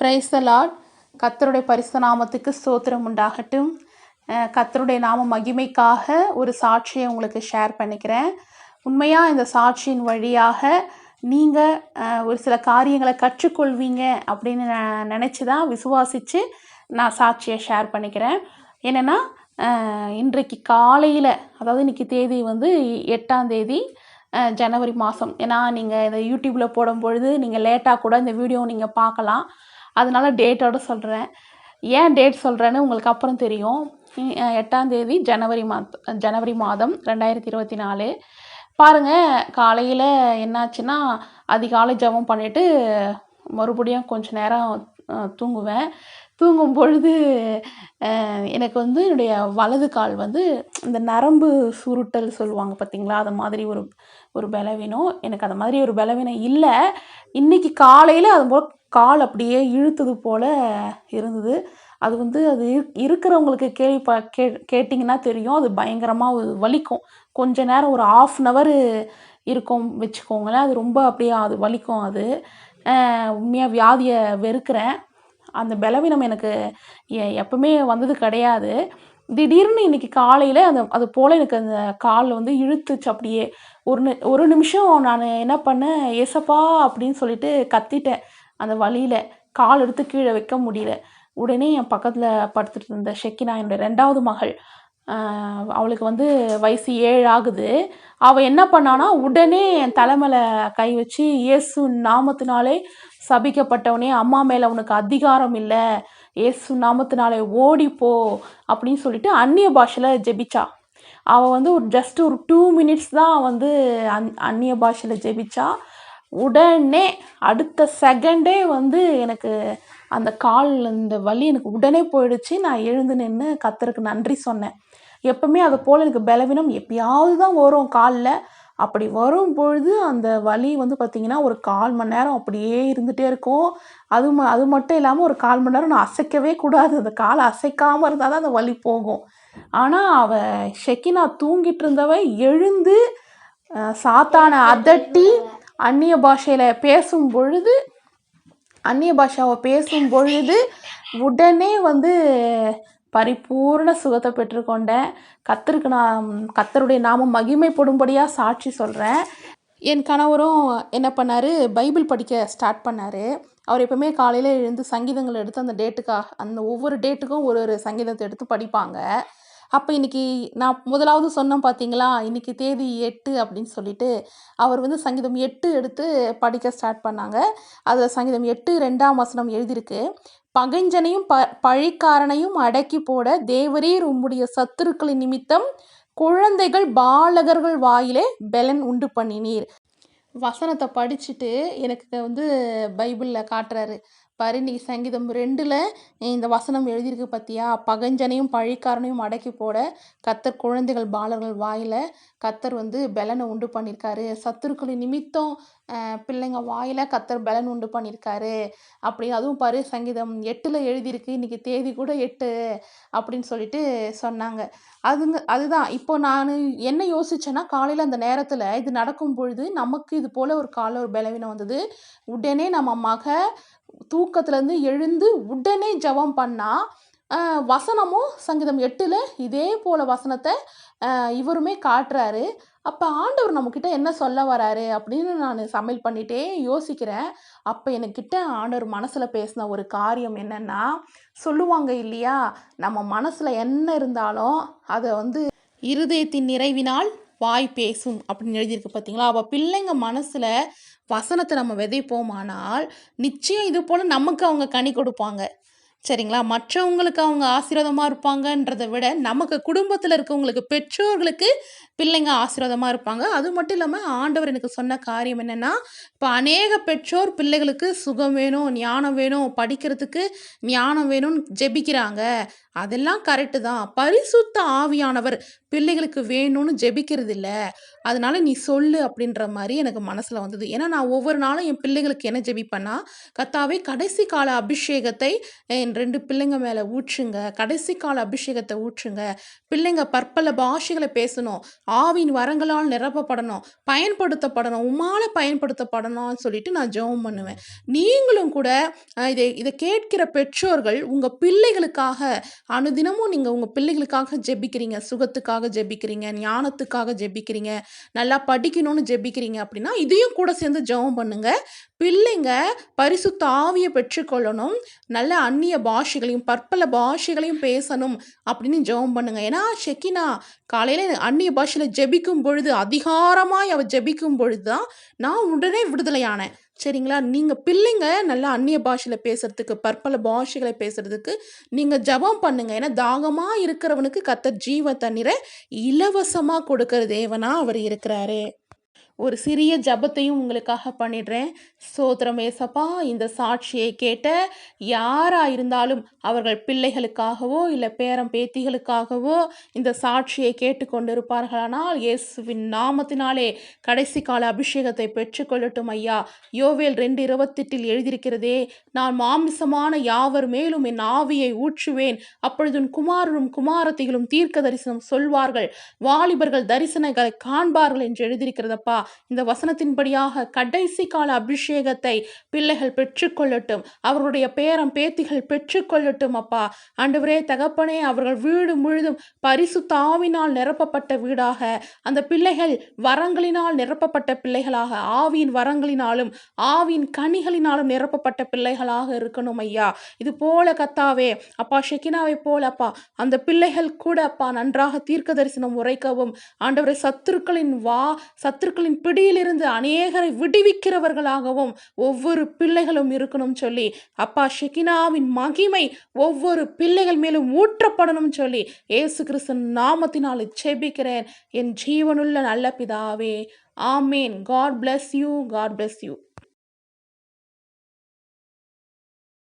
Price Lord கத்தருடைய பரிசு நாமத்துக்கு ஸ்தோத்திரம் உண்டாகட்டும். கத்தருடைய நாம மகிமைக்காக ஒரு சாட்சியை உங்களுக்கு ஷேர் பண்ணிக்கிறேன். உண்மையாக இந்த சாட்சியின் வழியாக நீங்கள் ஒரு சில காரியங்களை கற்றுக்கொள்வீங்க அப்படின்னு நான் நினச்சி தான் விசுவாசித்து நான் சாட்சியை ஷேர் பண்ணிக்கிறேன். என்னென்னா இன்றைக்கு காலையில் அதாவது இன்றைக்கி தேதி வந்து எட்டாம் தேதி ஜனவரி மாதம் ஏன்னா நீங்கள் இந்த யூடியூப்பில் போடும் பொழுது நீங்கள் லேட்டாக கூட இந்த வீடியோ நீங்கள் பார்க்கலாம். அதனால டேட்டோட சொல்கிறேன் ஏன் டேட் சொல்கிறேன்னு உங்களுக்கு அப்புறம் தெரியும். எட்டாந்தேதி ஜனவரி மாத ஜனவரி மாதம் ரெண்டாயிரத்தி இருபத்தி நாலு. பாருங்கள் காலையில் என்னாச்சுன்னா அதிகாலை ஜெபம் பண்ணிவிட்டு மறுபடியும் கொஞ்சம் நேரம் தூங்குவேன். தூங்கும் பொழுது எனக்கு வந்து என்னுடைய வலது கால் வந்து இந்த நரம்பு சுருட்டல் சொல்லுவாங்க பார்த்தீங்களா? அது மாதிரி ஒரு ஒரு பலவீனம். எனக்கு அது மாதிரி ஒரு பலவீனம் இல்லை. இன்னைக்கு காலையில் அது போல் கால் அப்படியே இழுத்தது போல் இருந்தது. அது வந்து அது இருக்கிறவங்களுக்கு கேள்வி ப கே கேட்டிங்கன்னா தெரியும். அது பயங்கரமாக வலிக்கும். கொஞ்ச நேரம் ஒரு ஆஃப் அன் ஹவர் இருக்கும் வச்சுக்கோங்களேன். அது ரொம்ப அப்படியே அது வலிக்கும் அது. உண்மையாக வியாதியை வெறுக்கிறேன். அந்த பலவீனம் எனக்கு எ- எப்பவுமே வந்தது கிடையாது. திடீர்னு இன்னைக்கு காலையில் அந்த அது போல் எனக்கு அந்த கால் வந்து இழுத்துச்சு அப்படியே. ஒரு நி ஒரு நிமிஷம் நான் என்ன பண்ணேன் ஏசப்பா அப்படின்னு சொல்லிட்டு கத்திட்டேன் அந்த வலியில் கால் எடுத்து கீழே வைக்க முடியல. உடனே என் பக்கத்தில் படுத்துட்டு இருந்த ஷெக்கினா என்னுடைய ரெண்டாவது மகள் அவளுக்கு வந்து வயசு ஏழு ஆகுது. அவள் என்ன பண்ணானா உடனே என் தலைமையில் கை வச்சு இயேசு நாமத்தினாலே சபிக்கப்பட்டவனே அம்மா மேலே உனக்கு அதிகாரம் இல்லை. ஏசு நாமத்தினாலே ஓடிப்போ அப்படின்னு சொல்லிட்டு அந்நிய பாஷையில் ஜெபிச்சா. அவள் வந்து ஒரு ஜஸ்ட் ஒரு டூ மினிட்ஸ் தான் வந்து அந் அந்நிய பாஷையில் ஜெபிச்சா. உடனே அடுத்த செகண்டே வந்து எனக்கு அந்த கால் இந்த வலி எனக்கு உடனே போயிடுச்சு. நான் எழுந்து நின்று கத்தருக்கு நன்றி சொன்னேன். எப்பவுமே அது போல் எனக்கு பலவீனம். எப்பயாவது தான் வரும் காலில். அப்படி வரும் பொழுது அந்த வலி வந்து பார்த்திங்கன்னா ஒரு கால் மணி நேரம் அப்படியே இருந்துகிட்டே இருக்கும். அது ம அது மட்டும் இல்லாமல் ஒரு கால் மணி நேரம் நான் அசைக்கவே கூடாது. அந்த காலை அசைக்காமல் இருந்தால் தான் அந்த வலி போகும். ஆனால் அவள் ஷெக்கினா தூங்கிட்டு இருந்தவ எழுந்து சாத்தானை அதட்டி அந்நிய பாஷையில் பேசும் பொழுது அந்நிய பாஷாவை பேசும் பொழுது உடனே வந்து பரிபூர்ண சுகத்தை பெற்றுக்கொண்டேன். கத்தருக்கு நான் கத்தருடைய நாமம் மகிமைப்படும்படியாக சாட்சி சொல்கிறேன் என் கணவரும் என்ன பண்ணார்? பைபிள் படிக்க ஸ்டார்ட் பண்ணார். அவர் எப்பவுமே காலையில் எழுந்து சங்கீதங்கள் எடுத்து அந்த டேட்டுக்காக அந்த ஒவ்வொரு டேட்டுக்கும் ஒரு ஒரு சங்கீதத்தை எடுத்து படிப்பாங்க. அப்போ இன்றைக்கி நான் முதலாவது சொன்னேன் பார்த்தீங்களா இன்னைக்கு தேதி எட்டு அப்படின்னு சொல்லிட்டு அவர் வந்து சங்கீதம் எட்டு எடுத்து படிக்க ஸ்டார்ட் பண்ணாங்க. அதில் சங்கீதம் எட்டு ரெண்டாம் வசனம் எழுதியிருக்கு. பகைஞ்சனையும் ப பழிக்காரனையும் அடக்கி போட தேவரீர் உம்முடைய சத்துருக்களின் நிமித்தம் குழந்தைகள் பாலகர்கள் வாயிலே பெலன் உண்டு பண்ணினீர். வசனத்தை படிச்சுட்டு எனக்கு வந்து பைபிளில் காட்டுறாரு. பாரு இன்றைக்கி சங்கீதம் ரெண்டில் இந்த வசனம் எழுதியிருக்கு பார்த்தியா பகஞ்சனையும் பழிக்காரனையும் அடக்கி போட கத்தர் குழந்தைகள் பாலர்கள் வாயில் கத்தர் வந்து பெலனை உண்டு பண்ணியிருக்காரு. சத்துருக்களின் நிமித்தம் பிள்ளைங்க வாயில் கத்தர் பெலன் உண்டு பண்ணியிருக்காரு. அப்படி அதுவும் பாரு சங்கீதம் எட்டில் எழுதியிருக்கு. இன்றைக்கி தேதி கூட எட்டு அப்படின்னு சொல்லிட்டு சொன்னாங்க. அதுங்க அதுதான். இப்போ நான் என்ன யோசிச்சேன்னா காலையில் அந்த நேரத்தில் இது நடக்கும் பொழுது நமக்கு இது போல் ஒரு கால ஒரு பலவீனம் வந்தது. உடனே நம்ம மக தூக்கத்துலேருந்து எழுந்து உடனே ஜெபம் பண்ணால் வசனமும் சங்கீதம் எட்டில் இதே போல் வசனத்தை இவருமே காட்டுறாரு. அப்போ ஆண்டவர் நம்மக்கிட்ட என்ன சொல்ல வராரு அப்படின்னு நான் சமையல் பண்ணிகிட்டே யோசிக்கிறேன். அப்போ எனக்கிட்ட ஆண்டவர் மனசில் பேசின ஒரு காரியம் என்னென்னா சொல்லுவாங்க இல்லையா நம்ம மனசில் என்ன இருந்தாலும் அதை வந்து இருதயத்தின் நிறைவினால் வாய் பேசும் அப்படின்னு எழுதியிருக்கு பார்த்தீங்களா அவள் பிள்ளைங்க மனசில் வசனத்தை நம்ம விதைப்போமானால் நிச்சயம் இது போல் நமக்கு அவங்க கனி கொடுப்பாங்க. சரிங்களா? மற்றவங்களுக்கு அவங்க ஆசீர்வாதமாக இருப்பாங்கன்றதை விட நமக்கு குடும்பத்தில் இருக்கவங்களுக்கு பெற்றோர்களுக்கு பிள்ளைங்க ஆசீர்வாதமாக இருப்பாங்க. அது மட்டும் இல்லாமல் ஆண்டவர் எனக்கு சொன்ன காரியம் என்னென்னா இப்போ அநேக பெற்றோர் பிள்ளைகளுக்கு சுகம் வேணும் ஞானம் வேணும் படிக்கிறதுக்கு ஞானம் வேணும்னு ஜெபிக்கிறாங்க. அதெல்லாம் கரெக்டு தான். பரிசுத்த ஆவியானவர் பிள்ளைகளுக்கு வேணும்னு ஜெபிக்கிறது இல்லை அதனால நீ சொல்லு அப்படின்ற மாதிரி எனக்கு மனசில் வந்தது. ஏன்னா நான் ஒவ்வொரு நாளும் என் பிள்ளைகளுக்கு என்ன ஜெபிப்பேன்னா கத்தாவே கடைசி கால அபிஷேகத்தை என் ரெண்டு பிள்ளைங்க மேலே ஊற்றுங்க. கடைசி கால அபிஷேகத்தை ஊற்றுங்க. பிள்ளைங்க பற்பல பாஷைகளை பேசணும். ஆவின் வரங்களால் நிரப்பப்படணும் பயன்படுத்தப்படணும் உமால பயன்படுத்தப்படணும்னு சொல்லிட்டு நான் ஜெபம் பண்ணுவேன். நீங்களும் கூட இதை இதை கேட்கிற பெற்றோர்கள் உங்கள் பிள்ளைகளுக்காக அனுதினமும் நீங்கள் உங்கள் பிள்ளைகளுக்காக ஜெபிக்கிறீங்க. சுகத்துக்காக ஜெபிக்கிறீங்க ஞானத்துக்காக ஜெபிக்கிறீங்க நல்லா படிக்கணும்னு ஜெபிக்கிறீங்க அப்படின்னா இதையும் கூட சேர்ந்து ஜெபம் பண்ணுங்க. பிள்ளைங்க பரிசுத்த ஆவியை பெற்றுக்கொள்ளணும் நல்ல அந்நிய பாஷைகளையும் பற்பல பாஷைகளையும் பேசணும் அப்படின்னு ஜெபம் பண்ணுங்க. ஏன்னா செக்கினா காலையில் அந்நிய பாஷை பாஷையில் ஜெபிக்கும் பொழுது அதிகாரமாய் அவ ஜெபிக்கும் பொழுது தான் நான் உடனே விடுதலையானேன். சரிங்களா? நீங்கள் பிள்ளைங்க நல்லா அந்நிய பாஷையில் பேசுறதுக்கு பற்பல பாஷைகளை பேசுறதுக்கு நீங்கள் ஜெபம் பண்ணுங்க. ஏன்னா தாகமாக இருக்கிறவனுக்கு கத்தர் ஜீவ தண்ணீரை இலவசமாக கொடுக்கிற தேவனா அவர் இருக்கிறாரு. ஒரு சிறிய ஜபத்தையும் உங்களுக்காக பண்ணிடுறேன். சோத்திரம் ஏசப்பா இந்த சாட்சியை கேட்ட யாராக இருந்தாலும் அவர்கள் பிள்ளைகளுக்காகவோ இல்லை பேரம் பேத்திகளுக்காகவோ இந்த சாட்சியை கேட்டுக்கொண்டிருப்பார்களானால் இயேசுவின் நாமத்தினாலே கடைசி கால அபிஷேகத்தை பெற்றுக்கொள்ளட்டும் ஐயா. யோவேல் ரெண்டு இருபத்தெட்டில் எழுதியிருக்கிறதே நான் மாமிசமான யாவர் மேலும் என் ஆவியை ஊற்றுவேன். அப்பொழுது உன் குமாரனும் குமாரத்திகளும் தீர்க்க தரிசனம் சொல்வார்கள். வாலிபர்கள் தரிசனங்களை காண்பார்கள் என்று எழுதியிருக்கிறதப்பா. இந்த வசனத்தின்படியாக கடைசி கால அபிஷேகத்தை பிள்ளைகள் பெற்றுக்கொள்ளட்டும். அவர்களுடைய பேரம் பேத்திகள் பெற்றுக்கொள்ளட்டும் அப்பா. ஆண்டவரே தகப்பனே அவர்கள் வீடு முழுதும் பரிசு தாவினால் நிரப்பப்பட்ட வீடாக அந்த பிள்ளைகள் வரங்களினால் நிரப்பப்பட்ட பிள்ளைகளாக ஆவியின் வரங்களினாலும் ஆவியின் கனிகளினாலும் நிரப்பப்பட்ட பிள்ளைகளாக இருக்கணும் ஐயா. இது போல கத்தாவே அப்பா ஷெக்கினாவை போல அப்பா அந்த பிள்ளைகள் கூட அப்பா நன்றாக தீர்க்க தரிசனம் உரைக்கவும் ஆண்டவரை சத்துருக்களின் வா சத்துருக்களின் பிடியிலிருந்து அநேகரை விடுவிக்கிறவர்களாகவும் ஒவ்வொரு பிள்ளைகளும் இருக்கணும் சொல்லி அப்பா ஷெகினாவின் மகிமை ஒவ்வொரு பிள்ளைகள் மேலும் ஊற்றப்படணும் சொல்லி ஏசு கிறிஸ்து நாமத்தினால் செபிக்கிறேன் என் ஜீவனுள்ள நல்ல பிதாவே ஆமேன். God bless you God bless you